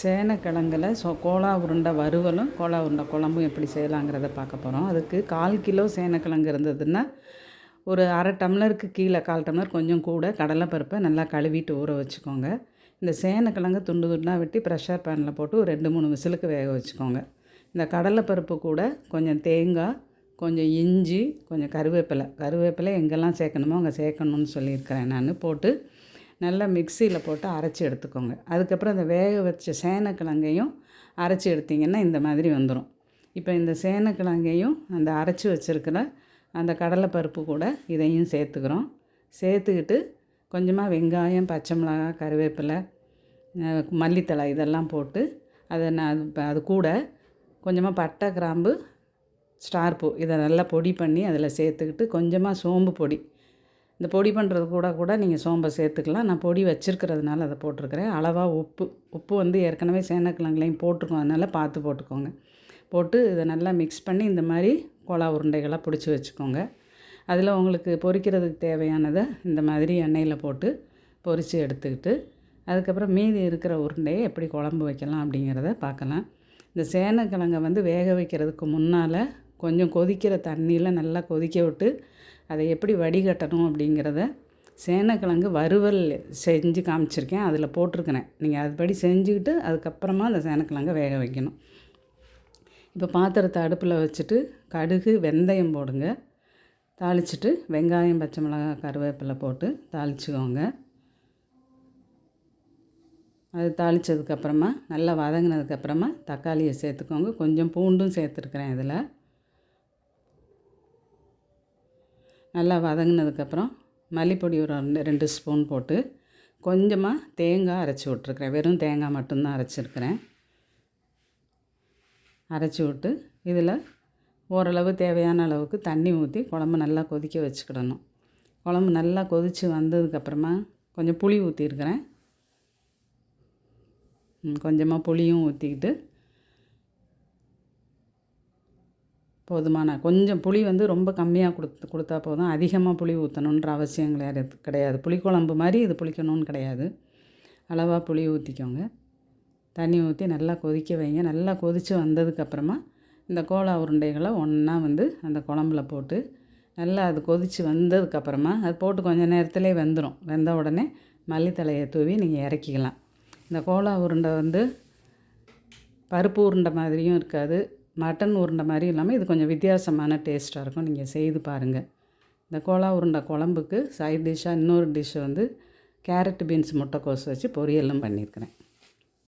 சேனக்கிழங்குல so Cola உருண்டை வறுவலும் Cola உருண்டை குழம்பும் எப்படி செய்யலாங்கிறத பார்க்க போகிறோம் அதுக்கு கால் கிலோ சேனக்கிழங்கு இருந்ததுன்னா ஒரு அரை டம்ளருக்கு கீழே கால் டம்ளர் கொஞ்சம் கூட கடலைப்பருப்பை நல்லா கழுவிட்டு ஊற வச்சுக்கோங்க. இந்த சேனக்கிழங்கு துண்டு துண்டாக வெட்டி ப்ரெஷர் பேனில் போட்டு ஒரு ரெண்டு மூணு விசிலுக்கு வேக வச்சுக்கோங்க. இந்த கடலைப்பருப்பு கூட கொஞ்சம் தேங்காய் கொஞ்சம் இஞ்சி கொஞ்சம் கருவேப்பிலை. கருவேப்பிலை எங்கெல்லாம் சேர்க்கணுமோ அங்கே சேர்க்கணும்னு சொல்லியிருக்கிறேன் நான். போட்டு நல்லா மிக்சியில் போட்டு அரைச்சி எடுத்துக்கோங்க. அதுக்கப்புறம் அந்த வேக வச்ச சேனக்கிழங்கையும் அரைச்சி எடுத்திங்கன்னா இந்த மாதிரி வந்துடும் இப்போ இந்த சேனக்கிழங்கையும் அந்த அரைச்சி வச்சுருக்கிற அந்த கடலைப்பருப்பு கூட இதையும் சேர்த்துக்கிறோம். சேர்த்துக்கிட்டு கொஞ்சமாக வெங்காயம் பச்சை மிளகாய் கருவேப்பிலை மல்லித்தலை மல்லித்தழை இதெல்லாம் போட்டு அதை நான் அது- அது கூட கொஞ்சமாக பட்டை கிராம்பு ஸ்டார் பூ இதை நல்லா பொடி பண்ணி அதில் சேர்த்துக்கிட்டு கொஞ்சமாக சோம்பு பொடி இந்த பொடி பண்ணுறது கூட கூட நீங்கள் சோம்பை சேர்த்துக்கலாம். நான் பொடி வச்சுருக்கிறதுனால அதை போட்டிருக்கிறேன். அளவாக உப்பு உப்பு வந்து ஏற்கனவே சேனக்கிழங்குலையும் போட்டிருக்கோம். அதனால் பார்த்து போட்டுக்கோங்க. போட்டு இதை நல்லா மிக்ஸ் பண்ணி இந்த மாதிரி கோலா உருண்டைகளாக பிடிச்சி வச்சுக்கோங்க. அதில் உங்களுக்கு பொரிக்கிறதுக்கு தேவையானதை இந்த மாதிரி எண்ணெயில் போட்டு பொரித்து எடுத்துக்கிட்டு அதுக்கப்புறம் மீதி இருக்கிற உருண்டையை எப்படி குழம்பு வைக்கலாம் அப்படிங்கிறத பார்க்கலாம். இந்த சேனக்கிழங்கை வந்து வேக வைக்கிறதுக்கு முன்னால் கொஞ்சம் கொதிக்கிற தண்ணியில் நல்லா கொதிக்க விட்டு அதை எப்படி வடிகட்டணும் அப்படிங்கிறத சேனக்கிழங்கு வறுவல் செஞ்சு காமிச்சிருக்கேன் அதில் போட்டிருக்கிறேன். நீங்கள் அதுபடி செஞ்சுக்கிட்டு அதுக்கப்புறமா அந்த சேனக்கிழங்கை வேக வைக்கணும். இப்போ பாத்திரத்தை அடுப்பில் வச்சுட்டு கடுகு வெந்தயம் போடுங்க. தாளிச்சிட்டு வெங்காயம் பச்சை மிளகாய் கருவேப்பிலை போட்டு தாளிச்சுக்கோங்க. அது தாளித்ததுக்கப்புறமா நல்லா வதங்கினதுக்கப்புறமா தக்காளியை சேர்த்துக்கோங்க. கொஞ்சம் பூண்டும் சேர்த்துருக்குறேன் இதில். நல்லா வதங்கினதுக்கப்புறம் மல்லிப்பொடி ஒரு ரெண்டு ரெண்டு ஸ்பூன் போட்டு கொஞ்சமாக தேங்காய் அரைச்சி விட்ருக்குறேன் வெறும் தேங்காய் மட்டும்தான் அரைச்சிருக்கிறேன். அரைச்சி விட்டு இதில் ஓரளவு தேவையான அளவுக்கு தண்ணி ஊற்றி குழம்பு நல்லா கொதிக்க வச்சுக்கிடணும். குழம்பு நல்லா கொதித்து வந்ததுக்கப்புறமா கொஞ்சம் புளி ஊற்றிருக்கிறேன். கொஞ்சமாக புளியும் ஊற்றிக்கிட்டு போதுமான கொஞ்சம் புளி வந்து ரொம்ப கம்மியாக கொடுத்து கொடுத்தா போதும். அதிகமாக புளி ஊற்றணுன்ற அவசியம் கிடையாது கிடையாது. புளிக்குழம்பு மாதிரி இது புளிக்கணும்னு கிடையாது. அளவாக புளி ஊற்றிக்கோங்க தண்ணி ஊற்றி நல்லா கொதிக்க வைங்க. நல்லா கொதித்து வந்ததுக்கப்புறமா இந்த கோலா உருண்டைகளை ஒன்றா வந்து அந்த குழம்புல போட்டு நல்லா அது கொதித்து வந்ததுக்கப்புறமா அது போட்டு கொஞ்சம் நேரத்திலே வெந்துடும் வெந்த உடனே மல்லித்தலையை தூவி நீங்கள் இறக்கிக்கலாம். இந்த கோலா உருண்டை வந்து பருப்பு உருண்டை மாதிரியும் இருக்காது. மட்டன் உருண்டை மாதிரி இல்லாமல் இது கொஞ்சம் வித்தியாசமான டேஸ்ட்டாக இருக்கும். நீங்கள் செய்து பாருங்கள் இந்த கோலா உருண்டை குழம்புக்கு சைட் டிஷ்ஷாக இன்னொரு டிஷ் வந்து கேரட் பீன்ஸ் முட்டைக்கோஸ் வச்சு பொரியலும் பண்ணியிருக்கிறேன்